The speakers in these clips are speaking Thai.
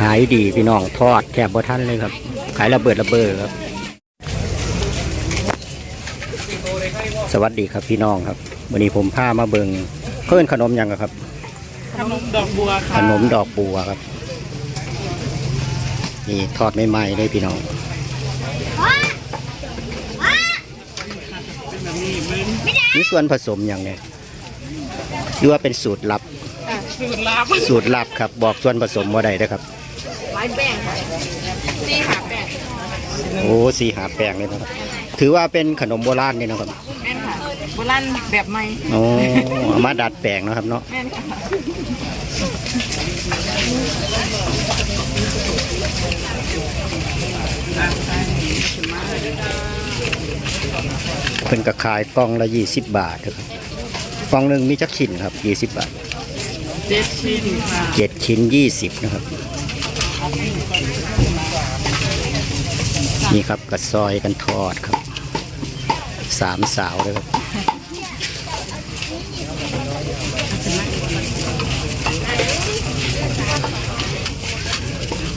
ขายดีพี่น้องทอดแทบบ่ทันเลยครับ ขายระเบิดระเบ้อครับ สวัสดีครับพี่น้องครับวันนี้ผมพามาเบิงเพื่อนขนมหยังอะครับ ขนมดอกบัวขค่ะนมดอกบัวครับ นี่ทอดใหม่ๆเลยพี่น้องแบบนี้เหมือนมีส่วนผสมอย่างเนี่ย หรือว่าเป็นสูตรลับอะสูตรลับสูตรลับครับ บอกส่วนผสมว่าใดนะครับไม้แป้งค่ะนี่ค่ะแป้งโอ้สีหาแปลงเลยนะครับ ถือว่าเป็นขนมโบราณนี่นะครับแม่นค่ะโบราณแบบใหม่โอ้เอามาดัดแปลงนะครับเนาะแม่นค่ะเพิ่นก็ขายกล่องละยี่สิบบาทนะครับ กล่องหนึ่งมีจักชิ้นครับยี่สิบบาทเจ็ดชิ้นค่ะเจ็ดชิ้นยี่สิบนะครับ นี่ครับกระซอยกันทอดครับ สามสาวเลยครับ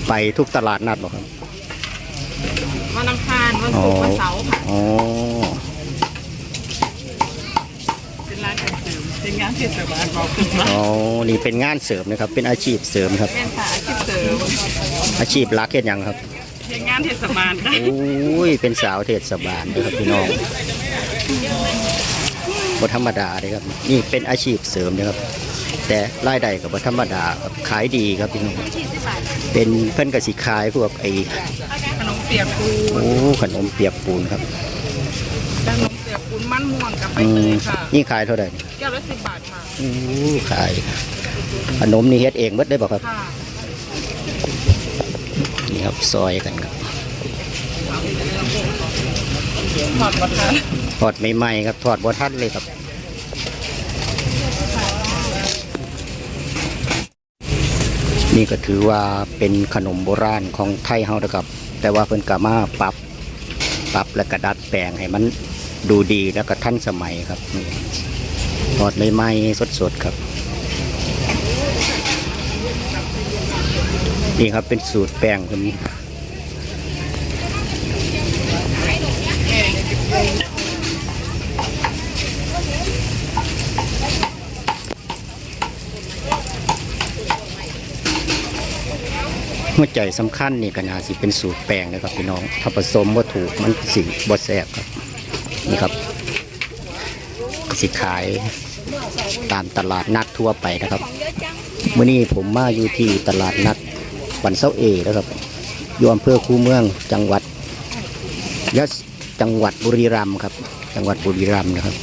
ไปทุกตลาดนัดบอกครับ วันอังคารวันศุกร์วันเสาร์ค่ะ อ๋อ เป็นร้านขาย เสริมเป็นงานเทศบาลบอกคุณว่าอ๋อ นี่เป็นงานเสริมนะครับ เป็นอาชีพเสริมครับแม่นค่ะอาชีพเสริมอาชีพรักเห็นยังครับเป็นงานเทศบาลค่ะโอ้ย เป็นสาวเทศบาลนะครับพี่น้องบ่ธรรมดาเลยครับ นี่เป็นอาชีพเสริมนะครับ แต่รายได้กับบ่ธรรมดาครับขายดีครับพี่น้อง เป็นเพิ่นกสิขายพวกไอ้ขนมเปียกปูโอ้ ขนมเปียกปูนครับขน มเปียกปูนมันม่วงกับใบอืเตมยค่ะนี่ขายเท่าไหร่แก้วละสิบบาทค่ะโอ้ขายขนมนี่เฮ็ดเองเบิดได้บ่ครับ ค่ะนี่ครับซอยกันครับทอดบัตรทอดใหม่ๆครับทอดบ่ทันเลยครับนี่ก็ถือว่าเป็นขนมโบราณของไทยเฮานะครับ แต่ว่าเพิ่นก็มาปรับ ปรับและก็ดัดแปลงให้มัน ดูดีแล้วก็ทันสมัยครับนี่ทอดใหม่ๆสดๆครับ นี่ครับเป็นสูตรแป้งคนนี้หัวใจสำคัญนี่ก็น่าสิเป็นสูตรแป้งนะครับพี่น้อง ถ้าผสมว่าถูกมันสิบ่แซ่บครับ นี่ครับสิขายตามตลาดนัดทั่วไปนะครับมื่อนี้ผมมาอยู่ที่ตลาดนัดวันเสาร์เอนะครับอยู่อำเภอคูเมืองจังหวัดยะจังหวัดบุรีรัมย์ครับ จังหวัดบุรีรัมย์นะครับ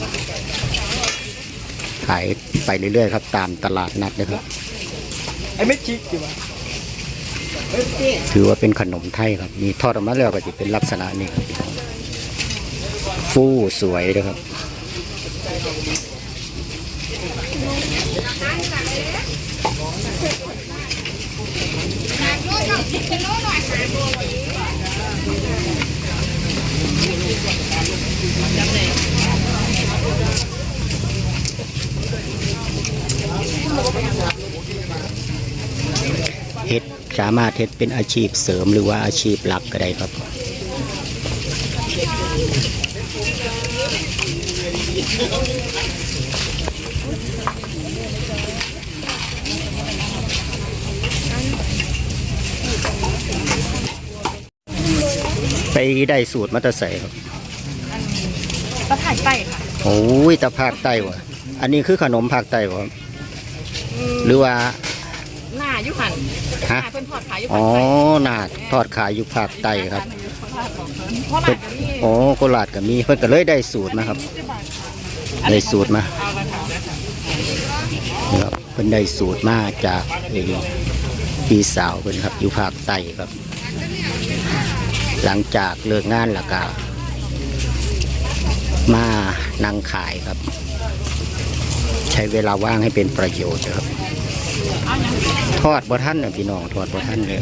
ขายไปเรื่อยๆครับ ตามตลาดนัดนะครับไอ้ไม่ชิกดีวะถือว่าเป็นขนมไทยครับ มีทอดออกมาแล้วก็จะเป็นลักษณะนี้ครับ ฟูสวยนะครับ เฮ็ดสามารถเฮ็ดเป็นอาชีพเสริมหรือว่าอาชีพหลักก็ได้ครับ ไปได้สูตรมาแตะใส่ครับตะไคร้ไต้ค่ะ โอ้ยแตะภาคใต้วะอันนี้คือขนมภาคใต้วะครับหรือว่าหน้ายุหันหฮะน้าเพิ่นทอดขายอยู่อ๋ภาอคใต้นาดทอดขายอยู่ภาคใต้ครับ เพระหลานก็มีโอ้โคราชก็มีเพิ่นก็เลยได้สูตรมาครับ ได้สูตรมาเอาละค่ะนะครับเพิ่นได้สูตรมาจากพี่สาวเพิ่นครับ อยู่ภาคใต้ครับ หลังจากเลิกงานแล้วก็มานั่งขายครับ ใช้เวลาว่างให้เป็นประโยชน์ครับ ทอดบ่ท่านน่ะพี่น้องทอดบ่ท่านเลย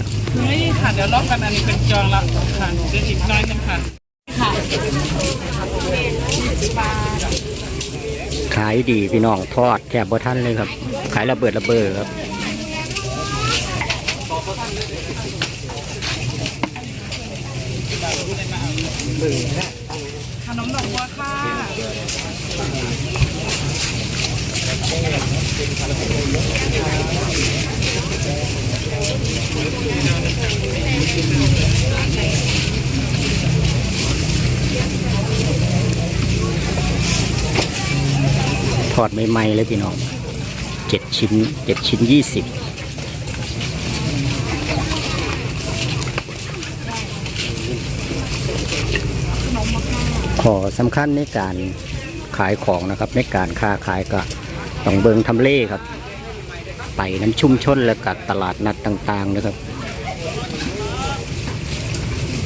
นี่ค่ะเดี๋ยวลอกกันอันนี้เป็นจองละค่ะเดี๋ยวอีกน้อยหนึงค่ะขขายดีพี่น้องทอดแทบบ่ทันเลยครับ ขายระเบิดระเบ้อครับขนมดอกบัวค่ะ ทอดใหม่ๆเลยพี่น้องเจ็ดชิ้นเจ็ดชิ้นยี่สิบขอสำคัญในการขายของนะครับในการค้าขายก็ ต้องเบิงทำเลครับ ไปน้ำชุ่มชนและกับตลาดนัดต่าง ๆ นะครับ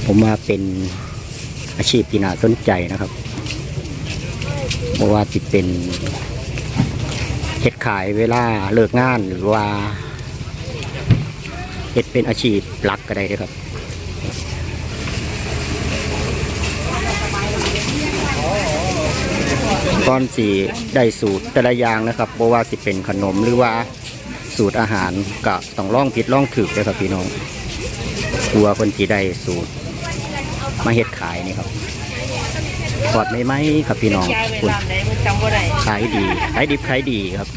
ผมว่าเป็นอาชีพที่น่าสนใจนะครับเพราะว่าจิเป็นเฮ็ดขายเวลาเลิกงานหรือว่าเฮ็ดเป็นอาชีพหลักก็ได้ครับ ก้อนสีได้สูตรแต่ละอย่างนะครับเพราะว่าสิเป็นขนมหรือว่าสูตรอาหารก็ต้องลองผิดลองถึกเลยครับพี่น้องกลัวคนที่ได้สูตร มาเห็ดขายนี่ครับทอดไม่ไหมครับพี่น้องคุณขายดีขายดิบขายดีครับ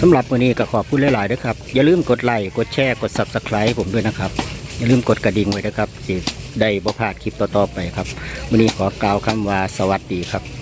สำหรับวันนี้ก็ขอบคุณหลายๆด้วยครับ อย่าลืมกดไลค์กดแชร์กด Subscribe ผมด้วยนะครับ อย่าลืมกดกระดิ่งไว้นะครับสิได้บ่พลาดคลิปต่อๆไปครับ วันนี้ขอกล่าวคำว่าสวัสดีครับ